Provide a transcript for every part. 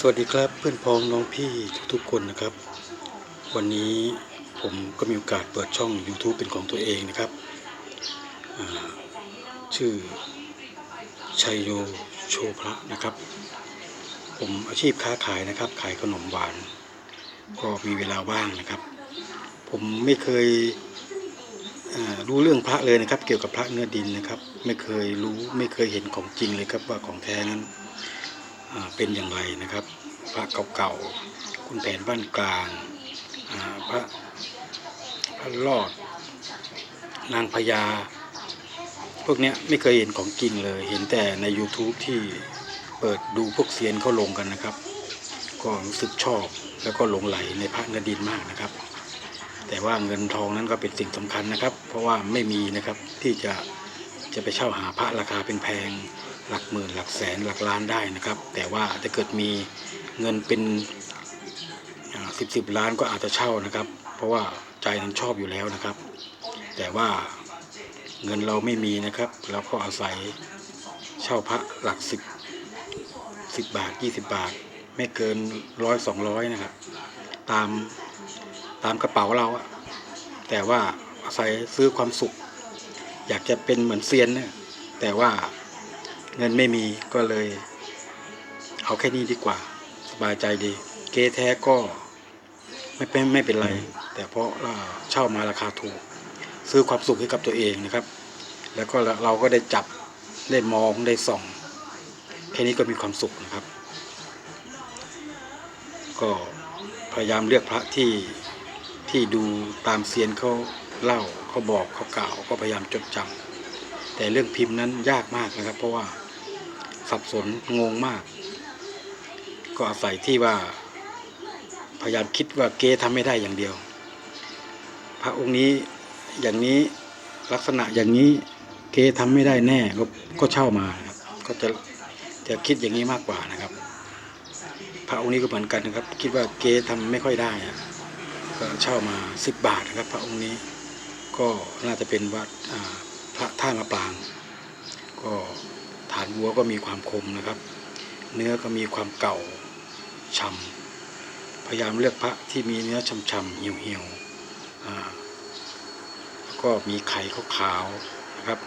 สวัสดีครับเพื่อนพ้องน้องพี่ทุกๆคนนะครับ วันนี้ผมก็มีโอกาสเปิดช่อง YouTube เป็นของตัวเองนะครับ ชื่อชัยโยโชพระนะครับ ผมอาชีพค้าขายนะครับ ขายขนมหวาน ก็มีเวลาว่างนะครับ ผมไม่เคยรู้เรื่องพระเลยนะครับ เกี่ยวกับพระเนื้อดินนะครับ ไม่เคยรู้ไม่เคยเห็นของจริงเลยครับว่าของแท้นั้น เป็นอย่างไรนะครับ พระเก่าๆคุณแผนบ้านกลางพระพระรอด นางพญา พวกเนี้ยไม่เคยเห็นของจริงเลย เห็นแต่ใน YouTube ที่เปิดดูพวกเซียนเขาลงกันนะครับ ก็รู้สึกชอบแล้วก็หลงไหลในพระนดินมากนะครับ แต่ว่าเงินทองนั้นก็เป็นสิ่งสำคัญนะครับ เพราะว่าไม่มีนะครับที่จะจะไปเช่าหาพระราคาเป็นแพง หลักหมื่นหลักแสนหลักล้านได้นะครับ แต่ว่าถ้าเกิดมีเงินเป็นสิบสิบล้านก็อาจจะเช่านะครับ เพราะว่าใจนั้นชอบอยู่แล้วนะครับ แต่ว่าเงินเราไม่มีนะครับเราก็อาศัยเช่าพระหลักสิบสิบบาทยี่สิบบาท ไม่เกินร้อยสองร้อยนะครับ ตามตามกระเป๋าเราอะแต่ว่าอาศัยซื้อความสุข อยากจะเป็นเหมือนเซียนเนี่ยแต่ว่า เงินไม่มีก็เลย เอาแค่นี้ดีกว่า สบายใจดี เกแท้ก็ไม่เป็นไม่เป็นไร แต่เพราะว่าเช่ามาราคาถูก ซื้อความสุขให้กับตัวเองนะครับ แล้วก็เราก็ได้จับได้มองได้ส่อง แค่นี้ก็มีความสุขนะครับ ก็พยายามเลือกพระที่ที่ดูตามเซียนเขาเล่าเขาบอกเขากล่าวก็พยายามจดจำแต่เรื่องพิมพ์นั้นยากมากนะครับ เพราะว่า สับสนงงมาก ก็อาศัยที่ว่า พยายามคิดว่าเก๊ทำไม่ได้อย่างเดียว พระองค์นี้อย่างนี้ลักษณะอย่างนี้เก๊ทำไม่ได้แน่ก็เช่ามาครับก็จะจะคิดอย่างนี้มากกว่านะครับ พระองค์นี้ก็เหมือนกันนะครับ คิดว่าเก๊ทำไม่ค่อยได้ก็เช่ามาสิบบาทนะครับ พระองค์นี้ก็น่าจะเป็นวัดพระท่ามะปราง ก็ นวัวก็มีความคมนะครับ เนื้อก็มีความเก่าช่ำพยายามเลือกพระที่มีเนื้อช่ำๆเหี่ยวๆอ่าแล้วก็มีไข่ขาวๆนะครับ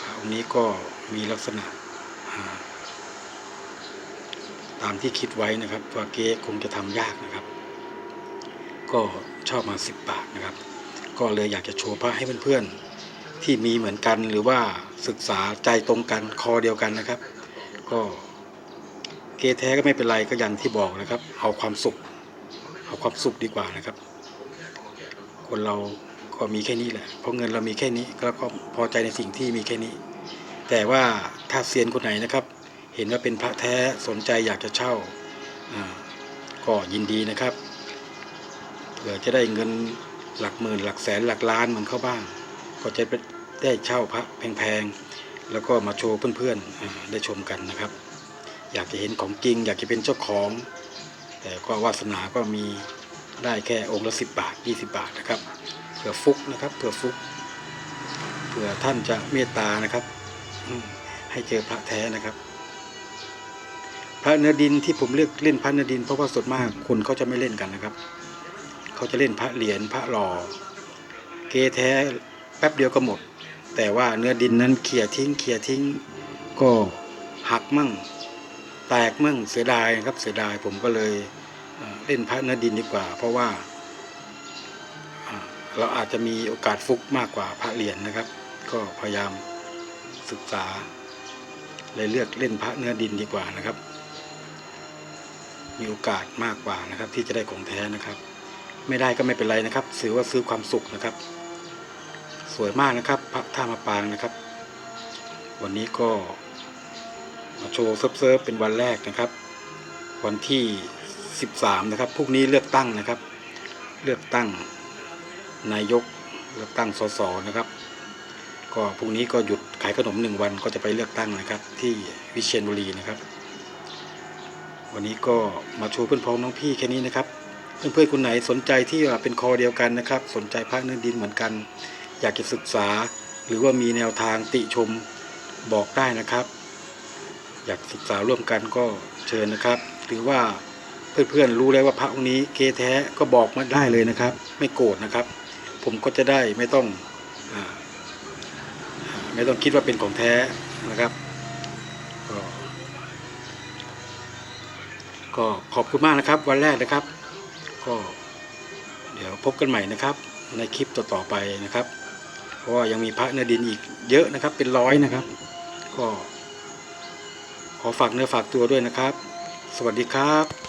พระองค์นี้ก็มีลักษณะตามที่คิดไว้นะครับว่าเก๊คงจะทำยากนะครับ ก็ชอบมาสิบบาทนะครับ ก็เลยอยากจะโชว์พระให้เพื่อนๆ ที่มีเหมือนกันหรือว่าศึกษาใจตรงกันคอเดียวกันนะครับ ก็เกแท้ก็ไม่เป็นไรก็อย่างที่บอกนะครับ เอาความสุข เอาความสุขดีกว่านะครับ คนเราก็มีแค่นี้แหละ เพราะเงินเรามีแค่นี้แล้วก็พอใจในสิ่งที่มีแค่นี้ แต่ว่าถ้าเซียนคนไหนนะครับ เห็นว่าเป็นพระแท้สนใจอยากจะเช่าก็ยินดีนะครับเผื่อจะได้เงินหลักหมื่นหลักแสนหลักล้านเหมือนเขาบ้าง ก็จะได้เช่าพระแพงๆ แล้วก็มาโชว์เพื่อนๆได้ชมกันนะครับ อยากจะเห็นของจริง อยากจะเป็นเจ้าของ แต่ก็วาสนาก็มีได้แค่องค์ละสิบบาทยี่สิบาทนะครับเผื่อฟุกนะครับเผื่อฟุกเผื่อท่านจะเมตตานะครับ ให้เจอพระแท้นะครับ พระเนื้อดินที่ผมเลือกเล่นพระเนื้อดินเพราะว่าส่วนมากคนเขาจะไม่เล่นกันนะครับ เขาจะเล่นพระเหรียญพระหล่อเกแท้ แป๊บเดียวก็หมด แต่ว่าเนื้อดินนั้นเขี่ยทิ้งเขี่ยทิ้ง ก็หักมั่ง แตกมั่งเสียดายครับเสียดายผมก็เลยเล่นพระเนื้อดินดีกว่า เพราะว่า เราอาจจะมีโอกาสฟุกมากกว่าพระเหรียญนะครับ ก็พยายามศึกษาเลยเลือกเล่นพระเนื้อดินดีกว่านะครับ มีโอกาสมากกว่านะครับ ที่จะได้ของแท้นะครับ ไม่ได้ก็ไม่เป็นไรนะครับถือว่าซื้อความสุขนะครับ สวยมากนะครับพระท่ามาปางนะครับ วันนี้ก็มาโชว์เซิร์ฟเป็นวันแรกนะครับ วันที่ 13 นะครับพรุ่งนี้เลือกตั้งนะครับ เลือกตั้งนายกเลือกตั้งสสนะครับ ก็พรุ่งนี้ก็หยุดขายขนมหนึ่งวันก็จะไปเลือกตั้งนะครับ ที่วิเชียรบุรีนะครับ วันนี้ก็มาโชว์เพื่อนพ้องน้องพี่แค่นี้นะครับเพื่อนๆคนไหนสนใจที่เป็นคอเดียวกันนะครับ สนใจภาคเนื้อดินเหมือนกัน อยากจะศึกษา หรือว่ามีแนวทางติชมบอกได้นะครับ อยากศึกษาร่วมกันก็เชิญนะครับ หรือว่าเพื่อนๆรู้แล้วว่าพระองค์นี้เกแท้ก็บอกมาได้เลยนะครับ ไม่โกรธนะครับ ผมก็จะได้ไม่ต้องอไม่ต้องคิดว่าเป็นของแท้นะครับ ก็ขอบคุณมากนะครับ วันแรกนะครับ ก็เดี๋ยวพบกันใหม่นะครับ ในคลิปต่อๆไปนะครับ ราะว่ายังมีพระเนื้อดินอีกเยอะนะครับ เป็นร้อยนะครับ ก็ขอฝากเนื้อฝากตัวด้วยนะครับ สวัสดีครับ